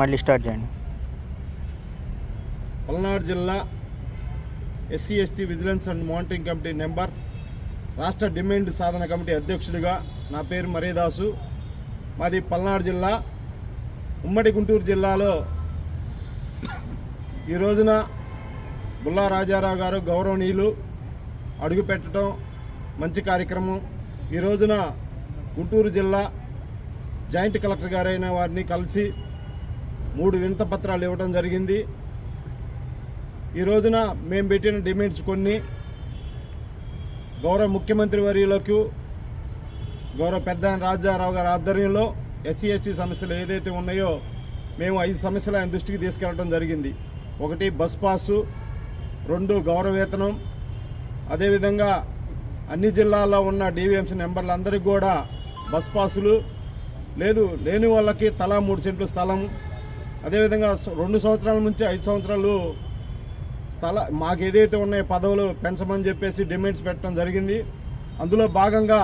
మళ్ళీ స్టార్ట్ చేయండి. పల్నాడు జిల్లా SC ST vigilance and monitoring committee number రాష్ట్ర డిమాండ్ సాధన కమిటీ అధ్యక్షుడిగా నా పేరు మరీదాసు. మాది పల్నాడు జిల్లా. ఉమ్మడి గుంటూరు జిల్లాలో ఈ రోజున బుల్లా రాజారావు గారు గౌరవనీయులు అడుగుపెట్టడం మంచి కార్యక్రమం. ఈ రోజున గుంటూరు జిల్లా జాయింట్ కలెక్టర్ గారైన వారిని కలిసి మూడు వినత పత్రాలు ఇవ్వడం జరిగింది. ఈ రోజున మేము పెట్టిన డిమాండ్స్ కొన్ని. గౌరవ ముఖ్యమంత్రి వర్యులకు గౌరవ పెద్ద రాజారావు గారి ఆధ్వర్యంలో ఎస్సీ ఎస్టీ సమస్యలు ఏదైతే ఉన్నాయో మేము ఐదు సమస్యలు ఆయన దృష్టికి తీసుకెళ్ళడం జరిగింది. ఒకటి బస్ పాసు రెండు గౌరవ వేతనం. అదేవిధంగా అన్ని జిల్లాల్లో ఉన్న డీవీఎంసీ నెంబర్లందరికీ కూడా బస్ పాసులు. లేదు లేని వాళ్ళకి తలా మూడు సెంట్లు స్థలం. అదేవిధంగా రెండు సంవత్సరాల నుంచి ఐదు సంవత్సరాలు స్థల మాకు ఏదైతే ఉన్నాయో పదవులు పెంచమని చెప్పేసి డిమాండ్స్ పెట్టడం జరిగింది. అందులో భాగంగా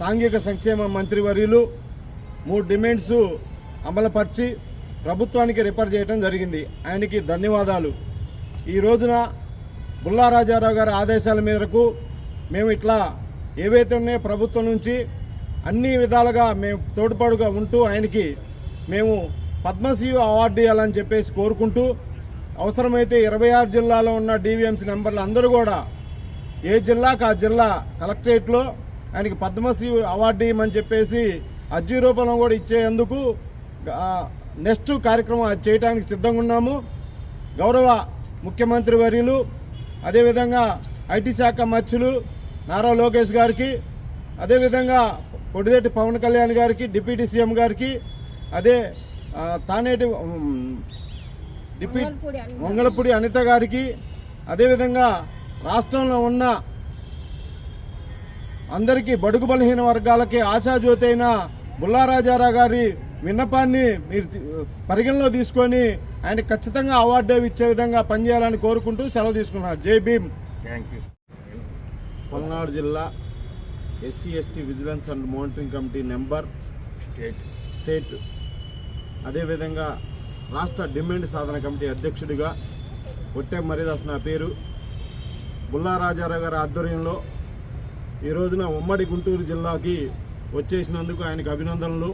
సాంఘిక సంక్షేమ మంత్రివర్యులు మూడు డిమాండ్స్ అమలుపరిచి ప్రభుత్వానికి రిఫర్ చేయడం జరిగింది. ఆయనకి ధన్యవాదాలు. ఈ రోజున బుల్లారాజారావు గారి ఆదేశాల మేరకు మేము ఇట్లా ఏవైతే ఉన్నాయో ప్రభుత్వం నుంచి అన్ని విధాలుగా మేము తోడ్పాటుగా ఉంటూ ఆయనకి మేము పద్మశ్రీ అవార్డు ఇవ్వాలని చెప్పేసి కోరుకుంటూ అవసరమైతే ఇరవై ఆరు జిల్లాలో ఉన్న డివిఎంసీ నెంబర్లు అందరూ కూడా ఏ జిల్లాకు ఆ జిల్లా కలెక్టరేట్లో ఆయనకి పద్మశ్రీ అవార్డు ఇవ్వమని చెప్పేసి అర్జీ రూపంలో కూడా ఇచ్చేందుకు నెక్స్ట్ కార్యక్రమం అది చేయడానికి సిద్ధంగా ఉన్నాము. గౌరవ ముఖ్యమంత్రి వర్యులు అదేవిధంగా ఐటీ శాఖ మత్స్యులు నారా లోకేష్ గారికి అదేవిధంగా కొడిదేటి పవన్ కళ్యాణ్ గారికి డిప్యూటీ సీఎం గారికి అదే తానేటి డిప్యూ మంగళపూడి అనిత. గారికి అదేవిధంగా రాష్ట్రంలో ఉన్న అందరికీ బడుగు బలహీన వర్గాలకి ఆశాజ్యోతి అయిన బుల్లారాజారావు గారి విన్నపాన్ని మీరు పరిగణలో తీసుకొని ఆయన ఖచ్చితంగా అవార్డు ఇచ్చే విధంగా పనిచేయాలని కోరుకుంటూ సెలవు తీసుకున్నారు. జై భీమ్. థ్యాంక్ యూ పల్నాడు జిల్లా SC ST vigilance and monitoring committee number state state అదేవిధంగా రాష్ట్ర డిమాండ్ సాధన కమిటీ అధ్యక్షుడిగా ఒట్టే మరిదాస్ నా పేరు. బుల్లారాజారావు గారి ఆధ్వర్యంలో ఈ రోజున ఉమ్మడి గుంటూరు జిల్లాకి వచ్చేసినందుకు ఆయనకు అభినందనలు.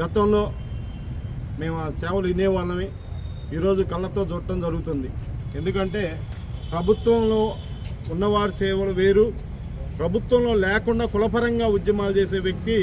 గతంలో మేము ఆ సేవలు వినేవాళ్ళమే ఈరోజు కళ్ళతో చూడటం జరుగుతుంది. ఎందుకంటే ప్రభుత్వంలో ఉన్నవారి సేవలు వేరు ప్రభుత్వంలో లేకుండా కులపరంగా ఉద్యమాలు చేసే వ్యక్తి